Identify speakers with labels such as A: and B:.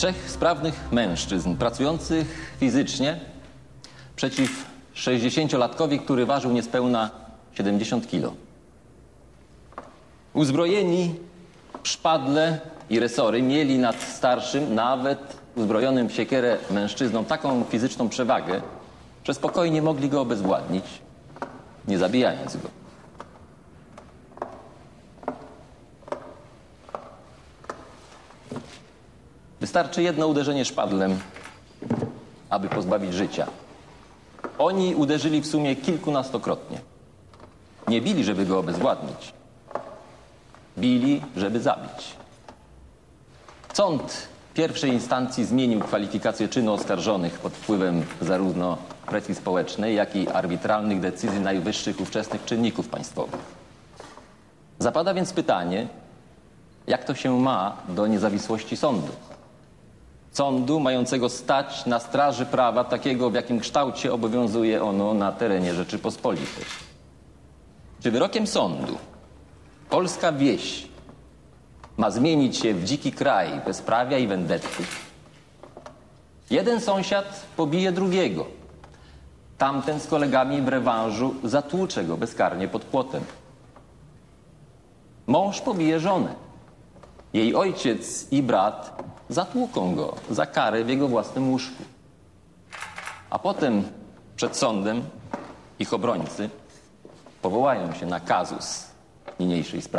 A: Trzech sprawnych mężczyzn pracujących fizycznie przeciw 60-latkowi, który ważył niespełna 70 kilo. Uzbrojeni szpadle i resory mieli nad starszym, nawet uzbrojonym w siekierę mężczyzną taką fizyczną przewagę, że spokojnie mogli go obezwładnić, nie zabijając go. Wystarczy jedno uderzenie szpadlem, aby pozbawić życia. Oni uderzyli w sumie kilkunastokrotnie. Nie bili, żeby go obezwładnić. Bili, żeby zabić. Sąd pierwszej instancji zmienił kwalifikację czynu oskarżonych pod wpływem zarówno presji społecznej, jak i arbitralnych decyzji najwyższych ówczesnych czynników państwowych. Zapada więc pytanie, jak to się ma do niezawisłości sądu? Sądu mającego stać na straży prawa takiego, w jakim kształcie obowiązuje ono na terenie Rzeczypospolitej. Czy wyrokiem sądu polska wieś ma zmienić się w dziki kraj bezprawia i wendetty? Jeden sąsiad pobije drugiego. Tamten z kolegami w rewanżu zatłucze go bezkarnie pod płotem. Mąż pobije żonę. Jej ojciec i brat zatłuką go za karę w jego własnym łóżku. A potem przed sądem ich obrońcy powołają się na kazus niniejszej sprawy.